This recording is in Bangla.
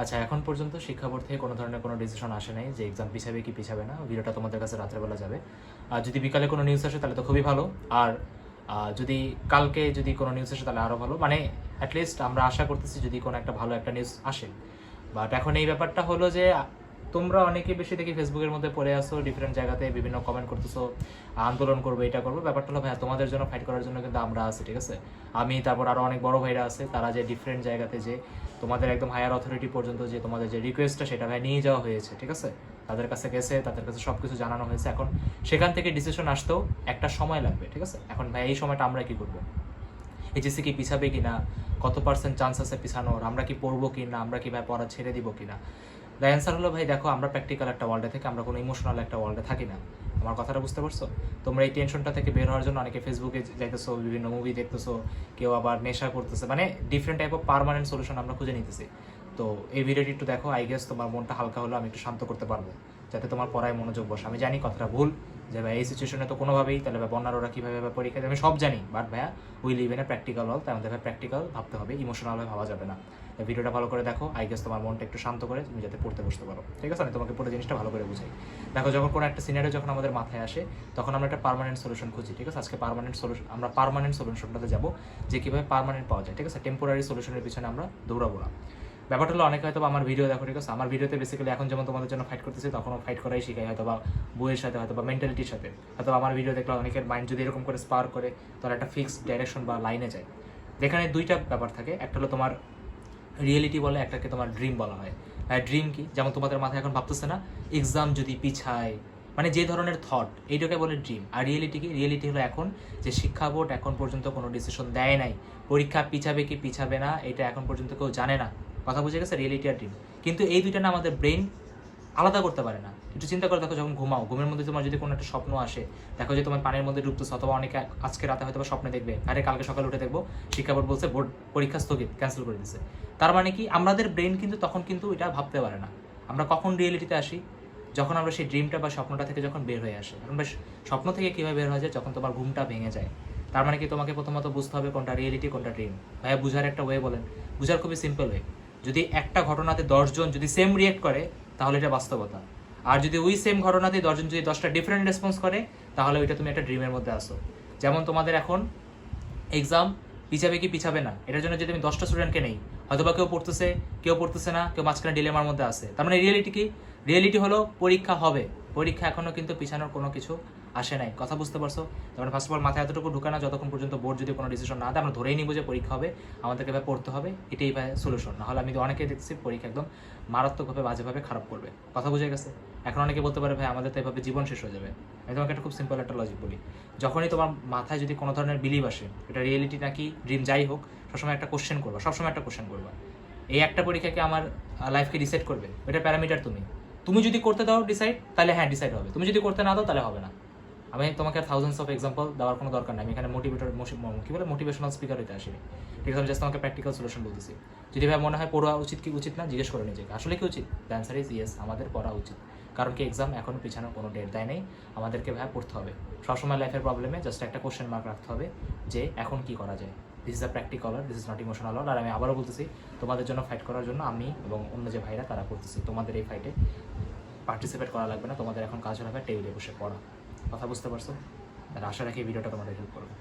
আচ্ছা এখন পর্যন্ত শিক্ষা বোর্ড থেকে কোনো ধরনের কোনো ডিসিশন আসে নাই যে এক্সাম পিছাবে কি পিছাবে না। ভিডিওটা তোমাদের কাছে রাত্রেবেলা যাবে। আর যদি বিকালে কোনো নিউজ আসে তাহলে তো খুবই ভালো। আর যদি কালকে যদি কোনো নিউজ আসে তাহলে আরও ভালো। মানে অ্যাটলিস্ট আমরা আশা করতেছি যদি কোনো একটা ভালো একটা নিউজ আসে। বাট এখন এই ব্যাপারটা হলো যে তোমরা অনেকে বেশি দেখি ফেসবুকের মধ্যে পড়ে আসো ডিফারেন্ট জায়গাতে বিভিন্ন কমেন্ট করতেছো, আন্দোলন করব, এটা করব। ব্যাপারটা হলো, ভাইয়া, তোমাদের জন্য ফাইট করার জন্য কিন্তু আমরা আছি, ঠিক আছে? আমি, তারপর আরও অনেক বড় ভাইরা আছে, তারা যে ডিফারেন্ট জায়গাতে যে তোমাদের একদম হায়ার অথরিটি পর্যন্ত যে তোমাদের যে রিকোয়েস্টটা সেটা ভাই নিয়ে যাওয়া হয়েছে, ঠিক আছে? তাদের কাছে গেছে, তাদের কাছে সব কিছু জানানো হয়েছে। এখন সেখান থেকে ডিসিশন আসতেও একটা সময় লাগবে, ঠিক আছে? এখন ভাই এই সময়টা আমরা কি করব? এইচএসসি কি পিছাবে কি না কত পার্সেন্ট চান্স আছে পিছানোর? আমরা কি পড়ব কি না আমরা কি ভাই পড়া ছেড়ে দিব কি না দ্য অ্যান্সার হলো, ভাই, দেখো, আমরা প্র্যাকটিক্যাল একটা ওয়ার্ল্ডে থেকে, আমরা কোনো ইমোশনাল একটা ওয়ার্ল্ডে থাকি না। আমার কথাটা বুঝতে পারছ? তোমরা এই টেনশনটা থেকে বের হওয়ার জন্য অনেকে ফেসবুকে যাইতেছো, বিভিন্ন মুভি দেখতেছো, কেউ আবার নেশা করতেছে মানে different type of permanent solution আমরা খুঁজে নিতেছি। তো এই ভিডিওটি একটু দেখো আই গেস তোমার মনটা হালকা হলো আমি একটু শান্ত করতে পারব, যাতে তোমার পড়ায় মনোযোগ বসে। আমি জানি কথাটা ভুল, যে, ভাই, এই সিচুয়েশনে তো কোনোভাবেই, তাহলে ভাই, বন্যার ওরা কীভাবে ভাবে পরীক্ষা আমি সব জানি বাট ভাইয়া we live a practical world তাই আমাদের প্র্যাকটিক্যাল ভাবতে হবে ইমোশনালভাবে ভাবা যাবে না। ভিডিওটা ভালো করে দেখো। আই গেস তোমার মনটা একটু শান্ত করে তুমি যাতে পড়তে বসতে পারো। ঠিক আছে? আমি তোমাকে পুরো জিনিসটা ভালো করে বুঝাই। দেখো, যখন কোনো একটা সিনারিও যখন আমাদের মাথায় আসে, তখন আমরা একটা পারমানেন্ট সলিউশন খুঁজি, ঠিক আছে? আজকে পার্মানেন্ট সলিউশন আমরা পারমানেন্ট সলিউশনটাতে যাব যে কীভাবে পারমানেন্ট পাওয়া যায়, ঠিক আছে? টেম্পোরারি সলিউশনের পিছনে আমরা দৌড়াবো না। ব্যাপারটা হলো, অনেকে হয়তো আমার ভিডিও দেখো, ঠিক আছে? আমার ভিডিওতে বেসিক্যালি এখন যেমন তোমাদের জন্য ফাইট করতেছি, তখনও ফাইট করাই শিখাই। হয়তো বা বইয়ের সাথে হয়তো বা মেন্টালিটির সাথে। হয়তো আমার ভিডিও দেখলে অনেকের মাইন্ড যদি এরকম করে স্পার করে, তাহলে একটা ফিক্সড ডাইরেকশন বা লাইনে যায়। যেখানে দুইটা ব্যাপার থাকে। একটা হলো তোমার রিয়েলিটি বলে একটাকে তোমার ড্রিম বলা হয়। ড্রিম কি? যেমন তোমাদের মাথায় এখন ভাবতেছে না এক্সাম যদি পিছায় মানে যে ধরনের থট এইটাকে বলে ড্রিম আর রিয়েলিটি কি? রিয়েলিটি হলো এখন যে শিক্ষা বোর্ড এখন পর্যন্ত কোনো ডিসিশন দেয় নাই। পরীক্ষা পিছাবে কি পিছাবে না, এটা এখন পর্যন্ত কেউ জানে না। কথা বুঝে গেছে? রিয়েলিটি আর ড্রিম কিন্তু এই দুইটা না আমাদের ব্রেন আলাদা করতে পারে না। একটু চিন্তা করে দেখো যখন ঘুমাও, ঘুমের মধ্যে তোমার যদি কোনো একটা স্বপ্ন আসে, দেখো যে তোমার পানির মধ্যে ডুবতেছে অথবা অনেকে আজকে রাতে হয়তো স্বপ্নে দেখবে, আরে কালকে সকালে উঠে দেখব, শিক্ষা বোর্ড বলছে, বোর্ড পরীক্ষা স্থগিত ক্যান্সেল করে দিচ্ছে তার মানে কি, আমাদের ব্রেন কিন্তু তখন কিন্তু এটা ভাবতে পারে না। আমরা কখন রিয়েলিটিতে আসি? যখন আমরা সেই ড্রিমটা বা স্বপ্নটা থেকে যখন বের হয়ে আসি। এখন স্বপ্ন থেকে কীভাবে বের হয়ে যায়? যখন তোমার ঘুমটা ভেঙে যায়। তার মানে কি, তোমাকে প্রথমত বুঝতে হবে কোনটা রিয়েলিটি কোনটা ড্রিম ভাইয়া বুঝার একটা ওয়ে বলেন। বুঝার খুবই সিম্পল ওয়ে যদি একটা ঘটনাতে দশজন যদি সেম রিয়েক্ট করে তাহলে এটা বাস্তবতা। আর যদি ওই সেম ঘটনাতে দশজন যদি দশটা ডিফারেন্ট রেসপন্স করে, তাহলে ওইটা তুমি একটা ড্রিমের মধ্যে আসো যেমন তোমাদের এখন এক্সাম পিছাবে কি পিছাবে না, এটার জন্য যদি তুমি দশটা স্টুডেন্টকে নেই হয়তো বা কেউ পড়তেছে কেউ পড়তেছে না, কেউ মাঝখানে ডিলেমার মধ্যে আছে। তার মানে রিয়েলিটি কি? রিয়েলিটি হলো পরীক্ষা হবে। পরীক্ষা এখনও কিন্তু পিছানোর কোনো কিছু আসে নাই। কথা বুঝতে পারছ? তার মানে ফার্স্ট অফ অল মাথায় এতটুকু ঢুকে না, যতক্ষণ পর্যন্ত বোর্ড যদি কোনো ডিসিশন না দেয়, আমরা ধরেই নিব যে পরীক্ষা হবে, আমাদেরকে এবার পড়তে হবে, এটাই ভাই সলিউশন নাহলে আমি তো অনেকে দেখছি পরীক্ষা একদম মারাত্মকভাবে, বাজেভাবে খারাপ করবে। কথা বুঝে গেছে? এখন অনেকে বলতে পারে, ভাই, আমাদের তো এভাবে জীবন শেষ হয়ে যাবে। আমি তোমাকে একটা খুব সিম্পল একটা লজিক বলি। যখনই তোমার মাথায় যদি কোনো ধরনের বিলিভ আসে, এটা রিয়েলিটি নাকি ড্রিম যাই হোক, সবসময় একটা কোশ্চেন করবা, সবসময় একটা কোশ্চেন করবা। এই একটা পরীক্ষাকে আমার লাইফকে ডিসাইড করবে? এটা প্যারামিটার তুমি। তুমি যদি করতে দাও ডিসাইড তাহলে হ্যাঁ ডিসাইড হবে। তুমি যদি করতে না দাও, তাহলে হবে না। আমি তোমাকে থাউজেন্ডস অফ এক্সাম্পল দেওয়ার কোনো দরকার নেই। আমি এখানে মোটিভেটর কি বলে মোটিভেশনাল স্পিকার হইতে আসিনি। ঠিক আছে, আমি জাস্ট তোমাকে প্র্যাকটিক্যাল সলিউশন বলতেছি। যদি ভাই মনে হয় পড়া উচিত কি উচিত না, জিজ্ঞেস করে নিজেকে আসলে কি উচিত? অ্যান্সার ইজ ইয়েস আমাদের পড়া উচিত। কারণ কি এক্সাম এখনও পিছানোর কোনো ডেট দেয় নেই। আমাদেরকে ভাই পড়তে হবে। সবসময় লাইফের প্রবলেমে জাস্ট একটা কোশ্চেন মার্ক রাখতে হবে যে, এখন কি করা যায়? This is a practical this is not emotional আর আমি আবারও বলতেছি, তোমাদের জন্য ফাইট করার জন্য আমি এবং অন্য যে ভাইরা তারা করতেছি, তোমাদের এই ফাইটে পার্টিসিপেট করা লাগবে না। তোমাদের এখন কাজ হবে টেবিলে বসে পড়া। কথা বুঝতে পারছ? আর আশা রাখি ভিডিওটা তোমাদের হেল্প করবে।